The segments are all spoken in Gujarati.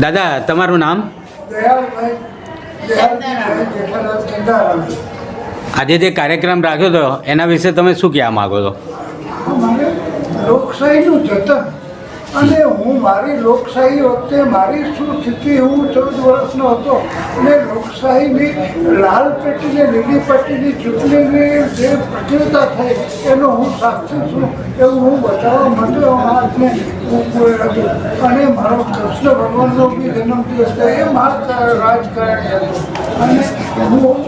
દાદા તમારું નામ? આજે જે કાર્યક્રમ રાખ્યો હતો એના વિશે તમે શું કહેવા માગો છો? લોકશાહીનું જતન. અને હું મારી લોકશાહી વખતે મારી શું સ્થિતિ હું ચૌદ વર્ષનો હતો અને લોકશાહીની લાલ પેટીને, લીલી પેટીની ચૂંટણીની જે પ્રક્રિયતા થઈ એનો હું સાક્ષી છું એવું હું બતાવવા માટે હું આજને હું હતો અને મારો કૃષ્ણ ભગવાનનો બી જન્મદિવસ એ મારા રાજકારણી હતો. અને હું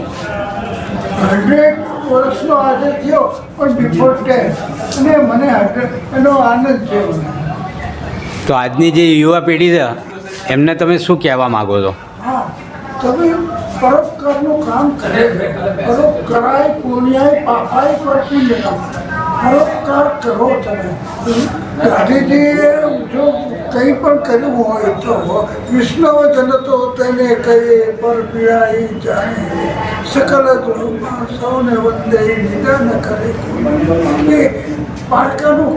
હંડ્રેડ વર્ષનો આજે થયો પણ બિફોર ટેન અને મને હંડ્રેડ, એનો આનંદ મને તો આજની જે યુવા પેઢી છે, એમને તમે શું કહેવા માગો છો? તમે પરોપકારનું કામ કરે. પરોપકારાય પુણ્યાય પાપાય પર પરોપકાર કરો તમે. ગાંધીજીએ જો કંઈ પણ કર્યું હોય તો વિષ્ણવ જનતો તેને કહે પર પીડાઈ જાણે. સકલ સૌને નિદાન કરે. એ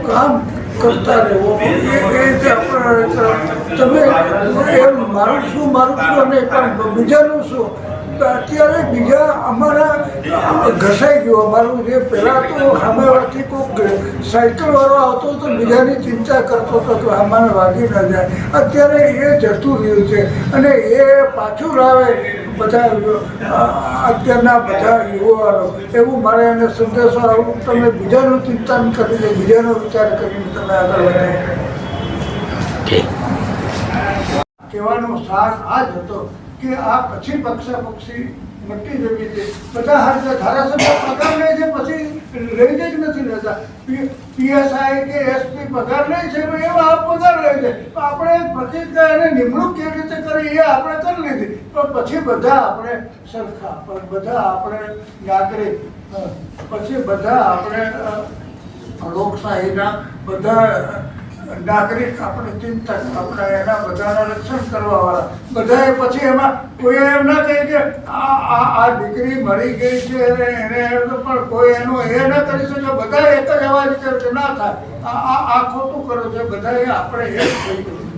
કામ કરતા રહેવો. એ રીતે આપણે તમે એમ મારું શું મારું શું અને બીજાનું શું? અત્યારે બીજા અમારા ઘસાઈ ગયો. અમારું જે પહેલાં તો સામેવાળથી કોઈક સાયકલવાળો આવતો તો બીજાની ચિંતા કરતો હતો કે અમારે વાગી ન જાય. અત્યારે એ જતું રહ્યું છે અને એ પાછું લાવે બધા અત્યારના બધા યુવાનો. એવું મારે એને સંદેશો આવું તમે બીજાનું ચિંતન કરીને બીજાનો વિચાર કરીને તમે આગળ વધે. કહેવાનો સાર આ જ હતો. કે આ પછી પક્ષા પક્ષી મટકી જવી છે બધા હાજર ધારાસભ્ય પગાર લે છે, પછી લઈ જ નથી લેતા. પીએસઆઈ કે એસપી પગાર લે છે એવા આ પગાર લે છે. આપણે પ્રતિજ્ઞા એને નિમણૂક કેવી રીતે કરી એ આપણે કરી લીધી. પણ પછી બધા આપણે સરખા, પણ બધા આપણે નાગરિક પછી બધા આપણે લોકશાહીના બધા નાગરિક આપણે ચિંતક આપણે એના બધાના રક્ષણ કરવાવાળા. બધાએ પછી એમાં કોઈ એમ ના કહે કે આ આ આ દીકરી મરી ગઈ છે, એને પણ કોઈ એનું એ ના કરી શકે. બધા એક જ કરે કે ના થાય. આ આ ખોટું કરો છો. બધાએ આપણે એ જ થઈ ગયું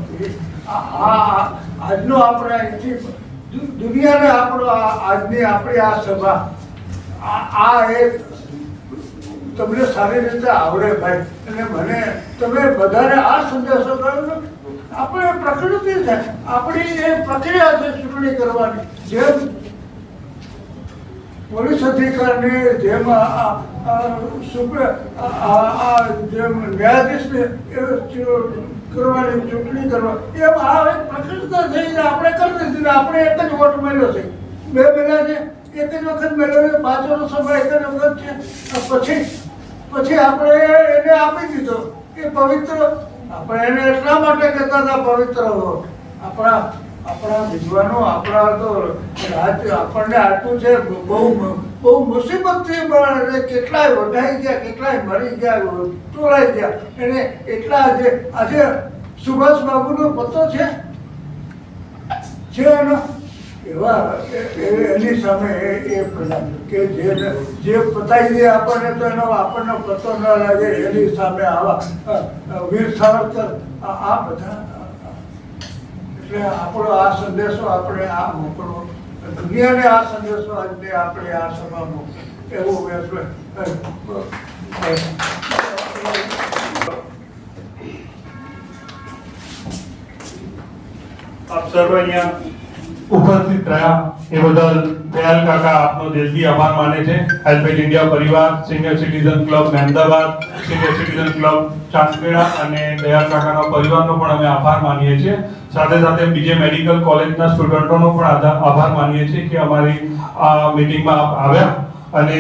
આ આજનો આપણે અહીંથી દુનિયાને આપણો આજની આપણી આ સભા. આ એક તમને સારી રીતે આવડે ભાઈ. અને મને તમે બધાને આ સંદેશો કર્યો. આપણે પ્રકૃતિ છે. આપણી એ પ્રક્રિયા છે ચૂંટણી કરવાની. જેમ પોલીસ અધિકારીને જેમ જેમ ન્યાયાધીશને કરવાની ચૂંટણી કરવા, એમ આ એક પ્રકૃતિ થઈ આપણે કરી દીધી આપણે એક જ વોટ મળ્યો છે. બે મહિના છે એક જ વખત મેળવ્યો પાછળનો સમય એક જ વખત છે. પછી પછી આપણે એને આપી દીધો કે પવિત્ર. આપણે એને એટલા માટે કહેતા હતા, પવિત્ર આપણા આપણા વિદ્વાનો, આપણા તો આપણને આટલું છે, બહુ બહુ મુસીબતથી પણ કેટલાય વઢાઈ ગયા, કેટલાય મરી ગયા, ચોરાઈ ગયા. એને એટલા આજે આજે સુભાષ બાબુનો પત્તો છે એનો. એવા એની સામે એ કે જે જે પતાવી દે આપણને તો એનો આપણને પતો ન લાગે, એની સામે આવા વીર સાવરકર, આ બધા, એટલે આપણો આ સંદેશો આપણે આ મોકલવો. દુનિયાને આ સંદેશો આજે આપણે આ સભામાં એવું એટલે આપ સર્વ અહીંયા ઉપસ્થિત રહ્યા એ બદલ દયાલ કાકા આપનો દિલથી આભાર માને છે. હેલ્પેજ ઇન્ડિયા પરિવાર senior citizen club Mahemdabad senior citizen club Chandpeda અને દયાલ કાકાના પરિવારનો પણ અમે આભાર માનીએ છીએ. સાથે સાથે બીજે મેડિકલ કોલેજના સ્ટુડન્ટોનો પણ આભાર માનીએ છીએ કે અમારી આ મીટિંગમાં આપ આવ્યા. અને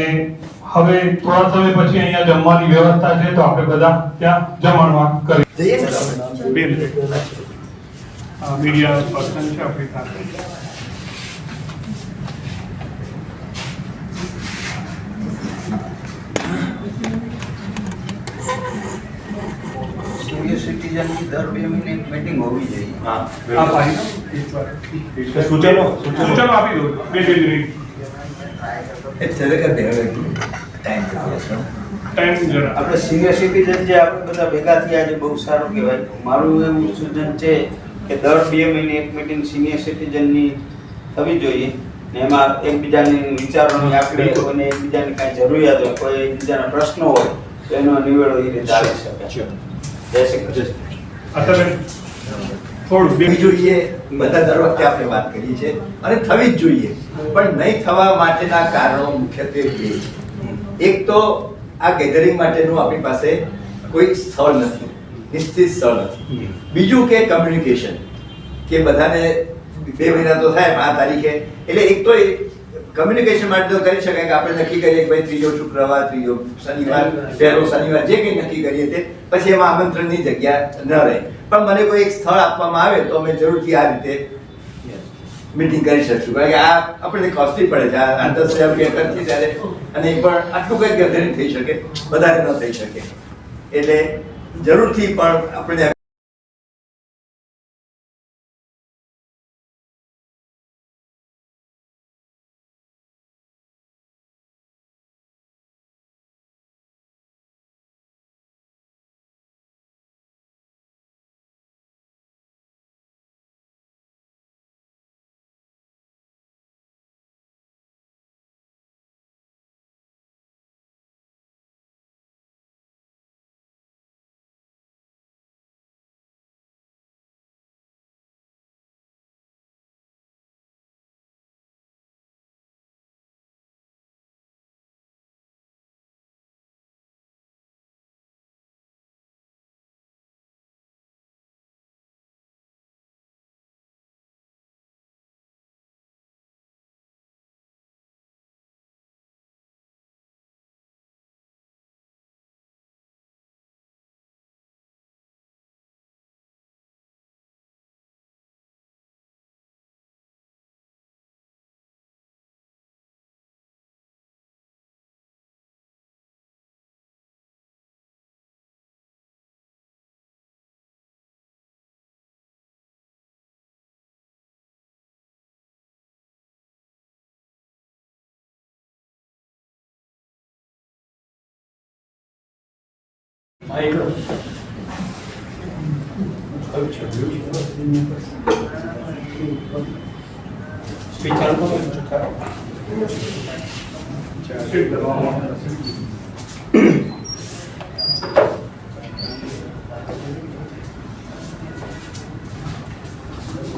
હવે થોડા સમય પછી અહીંયા જમવાની વ્યવસ્થા છે તો આપણે બધા ત્યાં જમણવા કરી બે મિનિટ મીડિયા પર્સન છે આપણી સાથે સિનિયર સિટીઝનની દર બે મહિને મીટિંગ હોવી જોઈએ આ ભાઈ સૂચનો સૂચનો આપી દો બે બે મિનિટ એ ચલે કર દે હવે ટાઈમ થઈ જશે ટાઈમ જરા આપણે સિનિયર સિટીઝન જે આપણે બધા ભેગા થયા છે બહુ સારું કહેવાય મારું એવું સૂચન છે કે દર બે મહિને એક મિટિંગ સિનિયર સિટીઝનની થવી જોઈએ ને એમાં એકબીજાની વિચારોની આપણે અને એકબીજાની કાંઈ જરૂરિયાત હોય કોઈ એકબીજાના પ્રશ્નો હોય તો એનો નિવેડો એ રીતે આવી શકે. જય શ્રી કૃષ્ણ. અત્યારે થોડું બે જોઈએ બધા દર વખતે આપણે વાત કરીએ છીએ અને થવી જ જોઈએ પણ નહીં થવા માટેના કારણો મુખ્યત્વે બે એક તો આ ગેધરિંગ માટેનું આપણી પાસે કોઈ સ્થળ નથી. નિશ્ચિત સ્થળ નથી બીજું કે કમ્યુનિકેશન કે બધાને બે મહિના તો થાય આ તારીખે. એટલે એક તો કમ્યુનિકેશન માટે તો કરી શકાય કે આપણે નક્કી કરીએ કે ભાઈ ત્રીજો શુક્રવાર ત્રીજો શનિવાર પહેલો શનિવાર જે કંઈ નક્કી કરીએ તે પછી એમાં આમંત્રણની જગ્યા ન રહે. પણ મને કોઈ એક સ્થળ આપવામાં આવે તો અમે જરૂરથી આ રીતે મીટિંગ કરી શકશું. કારણ કે આ આપણને કોસ્ટલી પડે છે. આ દસ હજાર રૂપિયા ખર્ચી ત્યારે અને એ પણ આટલું કંઈક ગેધરિંગ થઈ શકે વધારે ન થઈ શકે. એટલે જરૂરથી પણ આપણે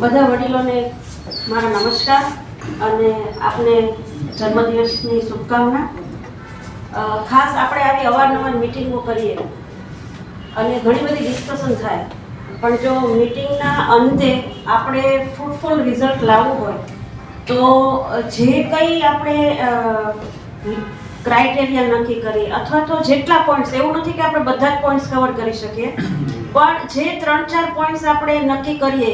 બધા વડીલોને મારા નમસ્કાર અને આપને જન્મદિવસની શુભકામના. ખાસ આપણે આવી અવારનવાર મિટિંગો કરીએ. અને ઘણી બધી ડિસ્કશન થાય. પણ જો મિટિંગના અંતે આપણે ફ્રૂટફુલ રિઝલ્ટ લાવવું હોય, તો જે કંઈ આપણે ક્રાઇટેરિયા નક્કી કરી અથવા તો જેટલા પોઈન્ટ્સ એવું નથી કે આપણે બધા જ પોઈન્ટ્સ કવર કરી શકીએ. પણ જે ત્રણ ચાર પોઈન્ટ્સ આપણે નક્કી કરીએ